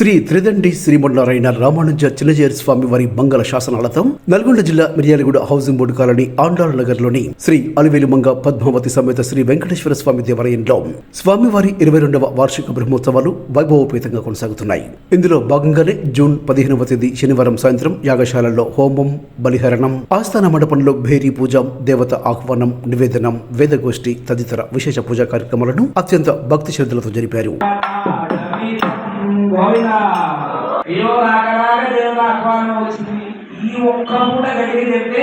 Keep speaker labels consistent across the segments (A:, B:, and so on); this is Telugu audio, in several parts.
A: శ్రీ త్రిదండి శ్రీమండలరైన రామానుజ చిన్నజేరి స్వామి వారి మంగళ శాసనాలతో నల్గొండ జిల్లా Miryalaguda housing board colony Andala నగర్లోని శ్రీ అలివేలుమంగ పద్మావతి సమేత శ్రీ వెంకటేశ్వర స్వామి దేవాలయంలో స్వామివారి ఇరవై రెండవ వార్షిక బ్రహ్మోత్సవాలు వైభవోపేతంగా కొనసాగుతున్నాయి. ఇందులో భాగంగానే జూన్ పదిహేనవ తేదీ శనివారం సాయంత్రం యాగశాలలో హోమం బలిహరణం ఆస్థాన మండపంలో భేరీ పూజ దేవత ఆహ్వానం నివేదనం వేదగోష్ఠి తదితర విశేష పూజా కార్యక్రమాలను అత్యంత భక్తి శ్రద్ధలతో జరిపారు.
B: గోవిందా. అయ్యో రాకరాక దేవుడు ఆహ్వానం వచ్చింది ఈ ఒక్క పూట గడిగి చెప్తే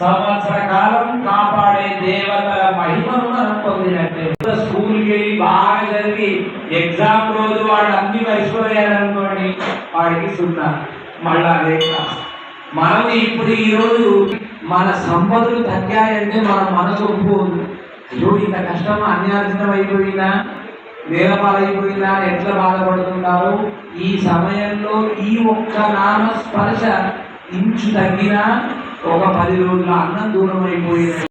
B: సంవత్సర కాలం కాపాడే దేవతల మహిమను మనం పొందినట్టే. స్కూల్కి వెళ్ళి బాగా చదివి ఎగ్జామ్ రోజు వాడు అన్ని మర్చిపోయారనుకోండి వాడికి సున్నా. మళ్ళా అదే మనం ఇప్పుడు ఈ రోజు మన సంపదలు తగ్గాయంటే మన మనసు ఒప్పు ఇంత కష్టం అన్యార్జితం అయిపోయిందా నేలపాలైపోయిందా ఎట్లా బాధపడుతున్నారు? ఈ సమయంలో ఈ ఒక్క నామ స్పర్శ ఇంచు తగ్గినా ఒక పది రోజుల అన్నం దూరం అయిపోయింది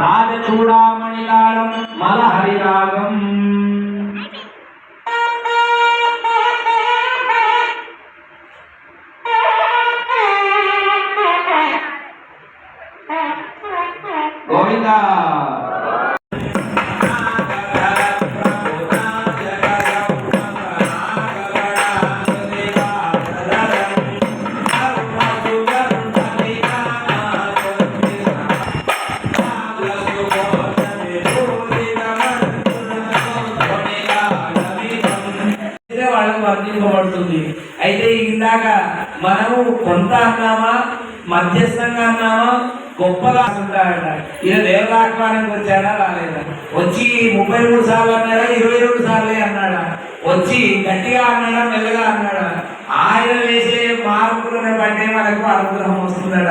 B: రాజచూడామణి కాలం మలహరి గోవిందా! వర్తింపబడుతుంది అయితే ఇందాక మనము కొంత అన్నామా మధ్యస్థంగా అన్నామా గొప్పగా ఉంటాడట ఈయన దేవతాహ్వానానికి వచ్చాడా రాలేదా. వచ్చి ముప్పై మూడు సార్లు అన్నాడా ఇరవై రెండు సార్లే అన్నాడా? వచ్చి గట్టిగా అన్నాడా మెల్లగా అన్నాడా? ఆయన వేసే మార్పులను బట్టే మనకు అనుగ్రహం వస్తుందట.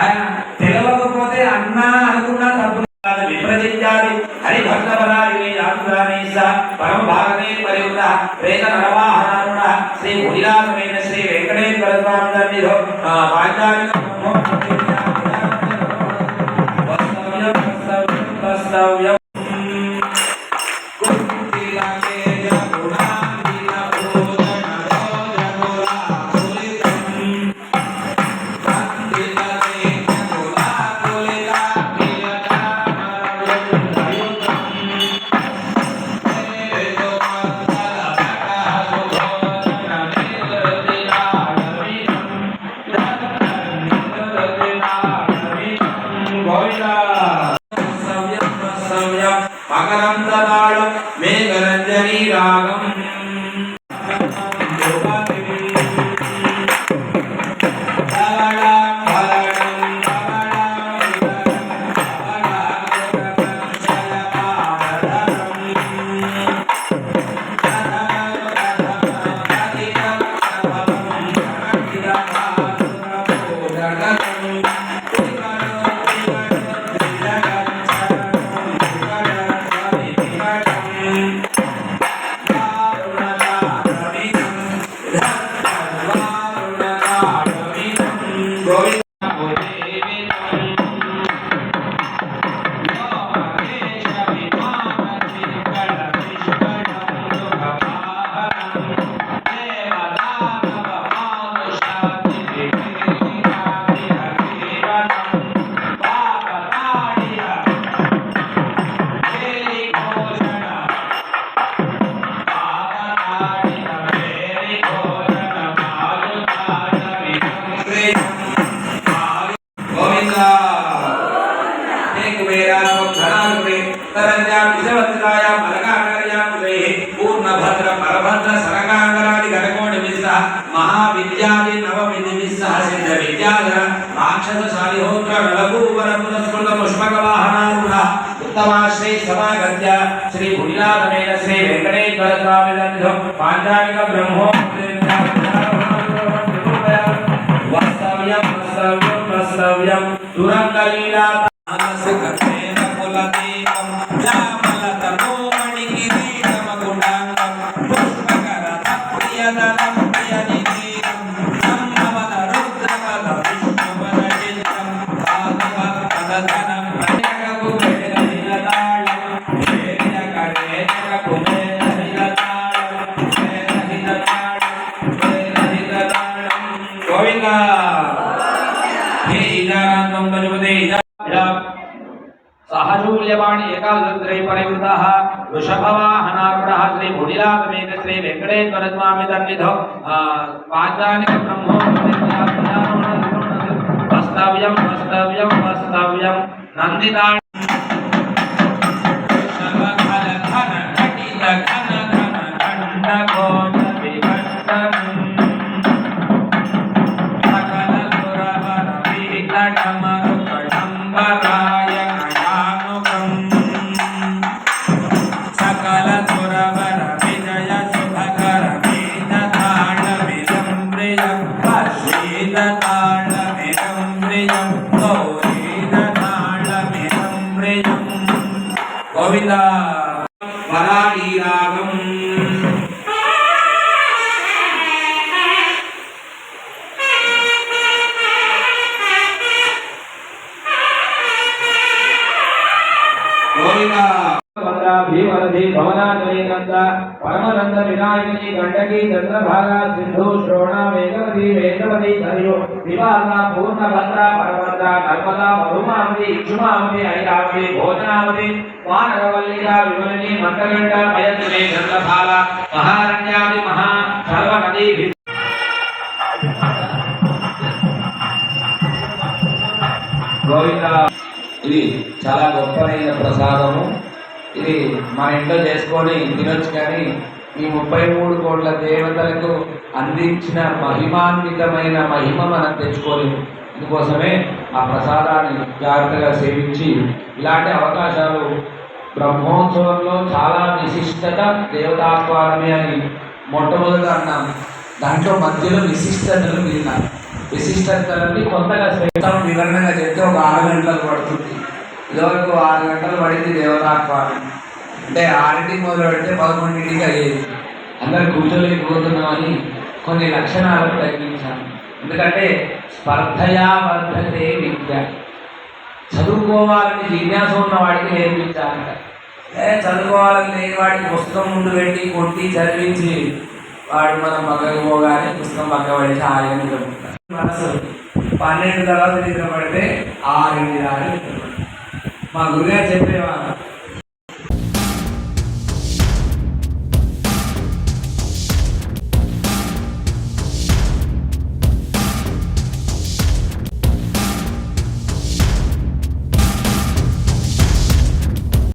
B: ఆయన తెలవకపోతే అన్నా అనుకున్నా తప్పు కాదు. విభజించాలి హరి భక్తబలాలి యాత్రానీస పరమ భాగమే పరివృత ప్రేత నరవాహనారుణ వస్తవ్యం వస్తవ్యం కుంతిలకేయ తరంజాం నిజవంతితాయాం అలకాకరయాం ఉదయే. పూర్ణభద్ర పరభద్ర సరకాంగరాది గణకోటి మిస్స మహావిద్యాది నవమిది మిస్స సిద్ధ విద్యాధర రాక్షసశాలి హోత్ర నలగూవర పురస్కృత పుష్పక వాహనారూఢ ఉత్తమాశ్రీ సమాగత్య శ్రీ భూజాతమైన శ్రీ వెంకటేశ్వర స్వామి దంధం పాంచాలిక బ్రహ్మో వస్తవ్యం వస్తవ్యం వస్తవ్యం. దురంగలీలా కులదే సహజూల్యవాణి ఏకాగ్రై పరివృతః వృషభవాహనారుడః శ్రీ ముడిలాతమేక శ్రీ వెంకటేశ్వర స్వామి సన్నిధౌ పాదాని బ్రహ్మో వస్తవ్యం వస్తవ్యం వస్తవ్యం నందితా గోవింద వరాళీ రాగం. గోవింద భీమరథి భవనాచలేనంద పరమనంద వినాయకి గండకి చంద్రభాగ సింధు శ్రోణ వేగవతి వేగవతి సరియు వివాహ పూర్ణభద్ర పరభద్ర నర్మద మధుమావతి ఇక్షుమావతి ఐరావతి భోజనావతి వానరవల్లిక విమలిని మందగండ మయత్రి చంద్రభాల మహారణ్యాది మహా సర్వనదీ గోవింద ఇది చాలా గొప్పదైన ప్రసాదము. ఇది మన ఇంట్లో చేసుకొని తినొచ్చు కానీ ఈ ముప్పై మూడు కోట్ల దేవతలకు అందించిన మహిమాన్వితమైన మహిమ మనం తెచ్చుకోలేము అందుకోసమే ఆ ప్రసాదాన్ని జాగ్రత్తగా సేవించి ఇలాంటి అవకాశాలు బ్రహ్మోత్సవంలో చాలా విశిష్టత దేవతాత్వారమే అని మొట్టమొదట అన్నాం. దాంట్లో మధ్యలో విశిష్టతలు విన్నాం విశిష్టతలని కొంతగా శ్రేష్టం వివరణగా చెప్తే ఒక ఆరు గంటలు పడుతుంది. ఇదివరకు ఆరు గంటలు పడింది దేవతాత్వారం అంటే ఆరింటికి మొదలు పెడితే పదకొండింటికి అయ్యేది. అందరు కూర్చోలేకపోతున్నామని కొన్ని లక్షణాలను తగ్గించాను ఎందుకంటే స్పర్ధయా వర్ధతే విద్య. చదువుకోవాలని జిజ్ఞాస ఉన్న వాడికి నేర్పించాలంట. ఏ చదువుకోవాలని లేని వాడికి పుస్తకం ముందు పెట్టి కొట్టి చదివించి వాడు మనం పక్కకు పోగానే పుస్తకం పక్క ఆయన నిద్రపోతాడు మనసు పన్నెండు తర్వాత నిద్ర పడితే ఆరింటి దాకా నిద్ర పడతాడు. మా గురుగారు చెప్పేవారు